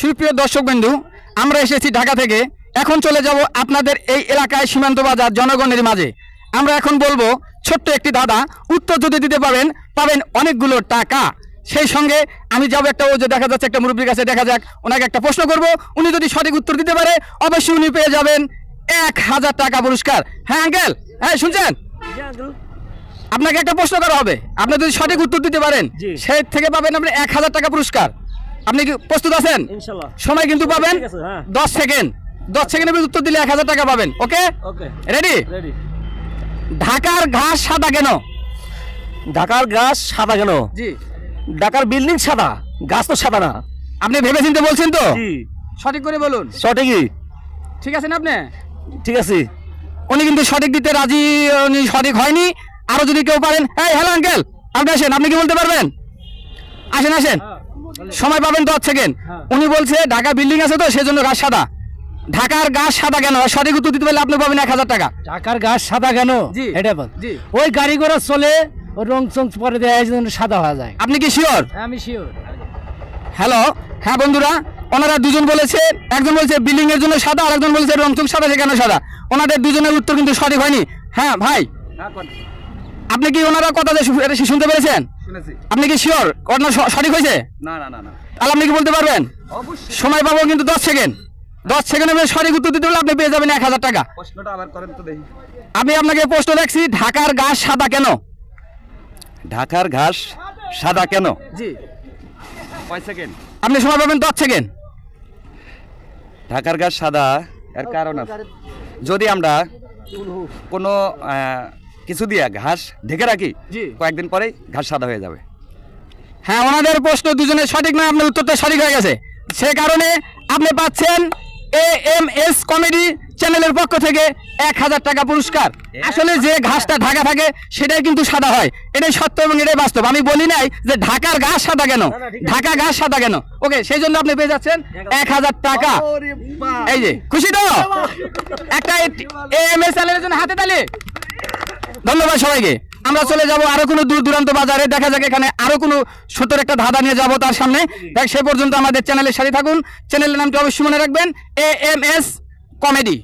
সুপ্রিয় দর্শক বিন্দু আমরা এসেছি ঢাকা থেকে। এখন চলে যাব আপনাদের এই এলাকায় সীমান্ত বাজার জনগণের মাঝে। আমরা এখন বলব ছোট্ট একটি দাদা উত্তর যদি দিতে পারেন পাবেন অনেকগুলো টাকা। সেই সঙ্গে আমি যাব একটা ও যে দেখা যাচ্ছে একটা মুরব্বীর কাছে দেখা যাক ওনাকে একটা প্রশ্ন করব। উনি যদি সঠিক উত্তর দিতে পারে অবশ্যই উনি পেয়ে যাবেন এক হাজার টাকা পুরস্কার। হ্যাঁ আঙ্কেল? হ্যাঁ শুনছেন? আপনাকে একটা প্রশ্ন করা হবে। আপনি যদি সঠিক উত্তর দিতে পারেন। সেই থেকে পাবেন আপনি এক হাজার টাকা পুরস্কার। আপনি কি প্রস্তুত আছেন? সময় কিন্তু পাবেন। হ্যাঁ। দশ সেকেন্ড। দশ সেকেন্ডের উত্তর দিলে এক হাজার টাকা পাবেন। ওকে? রেডি রেডি ঢাকার ঘাস সাদা কেন? ঢাকার ঘাস সাদা কেন? জি। ঢাকার বিল্ডিং সাদা গাছ তো সাদা না। আপনি ভেবে চিন্তে বলছেন তো? সঠিক করে বলুন। সঠিকই। ঠিক আছেন আপনি? ঠিক আছে। উনি কিন্তু সঠিক দিতে রাজি উনি সঠিক হয়নি। আরও যদি কেউ পারেন এই হ্যালো আঙ্কেল আপনি আসেন আপনি কি বলতে পারবেন? আসেন আসেন। সময় পাবেন দশ সেকেন্ড হ্যাঁ। উনি বলছে ঢাকা বিল্ডিং আছে তো সেজন্য গাছ সাদা। ঢাকার গাছ সাদা কেন? সঠিক উত্তর দিতে পারলে আপনি পাবেন এক হাজার টাকা। ঢাকার গাছ সাদা কেন? এটা ওই গাড়ি ঘোড়া চলে ওই রং চং পরে দেয় জন্য সাদা হয়ে যায়। আপনি কি শিওর আমি শিওর হ্যালো হ্যাঁ বন্ধুরা ওনারা দুজন বলেছে একজন বলছে বিল্ডিং এর জন্য সাদা আর একজন বলেছে রংচুক সাদা সেখানে সাদা। ওনাদের দুজনের উত্তর কিন্তু সঠিক হয়নি। হ্যাঁ ভাই। আপনি কি ওনারা কথা শুনতে পেরেছেন? আপনি কি শিওর ঘটনা সঠিক হয়েছে? না না না না। তাহলে আপনি কি বলতে পারবেন? সময় পাবো কিন্তু দশ সেকেন্ড দশ সেকেন্ডের সঠিক উত্তর দিতে হলে আপনি পেয়ে যাবেন এক হাজার টাকা। প্রশ্নটা আবার করেন তো দেখি। আমি আপনাকে প্রশ্ন দেখছি ঢাকার গাছ সাদা কেন? ঢাকার ঘাস সাদা কেন? জি। কয় সেকেন্ড আপনি সময় পাবেন দশ সেকেন্ড ঢাকার ঘাস সাদা এর কারণ আছে। যদি আমরা কোনো কিছু দিয়ে ঘাস ঢেকে রাখি কয়েকদিন পরেই ঘাস সাদা হয়ে যাবে। হ্যাঁ ওনাদের প্রশ্ন দুজনে সঠিক নয় আপনার উত্তরটা সঠিক হয়ে গেছে। সে কারণে আপনি পাচ্ছেন এ এম এস কমেডি চ্যানেলের পক্ষ থেকে এক হাজার টাকা পুরস্কার। আসলে যে ঘাসটা ঢাকা থাকে সেটাই কিন্তু সাদা হয়। এটাই সত্য এবং এটাই বাস্তব। আমি বলি নাই যে ঢাকার ঘাস সাদা কেন? ঢাকা ঘাস সাদা কেন? ওকে সেই জন্য আপনি পেয়ে যাচ্ছেন এক হাজার টাকা। এই যে খুশি তো? একটা এ এম এস চ্যানেলের জন্য হাতে তালি। ধন্যবাদ সবাইকে। আমরা চলে যাব আরও কোনো দূর দূরান্ত বাজারে। দেখা যাক এখানে আরও কোনো সুতোর একটা ধাঁধা নিয়ে যাব তার সামনে। দেখ সে পর্যন্ত আমাদের চ্যানেলের সাথে থাকুন। চ্যানেলের নামটি অবশ্যই মনে রাখবেন এ এম এস কমেডি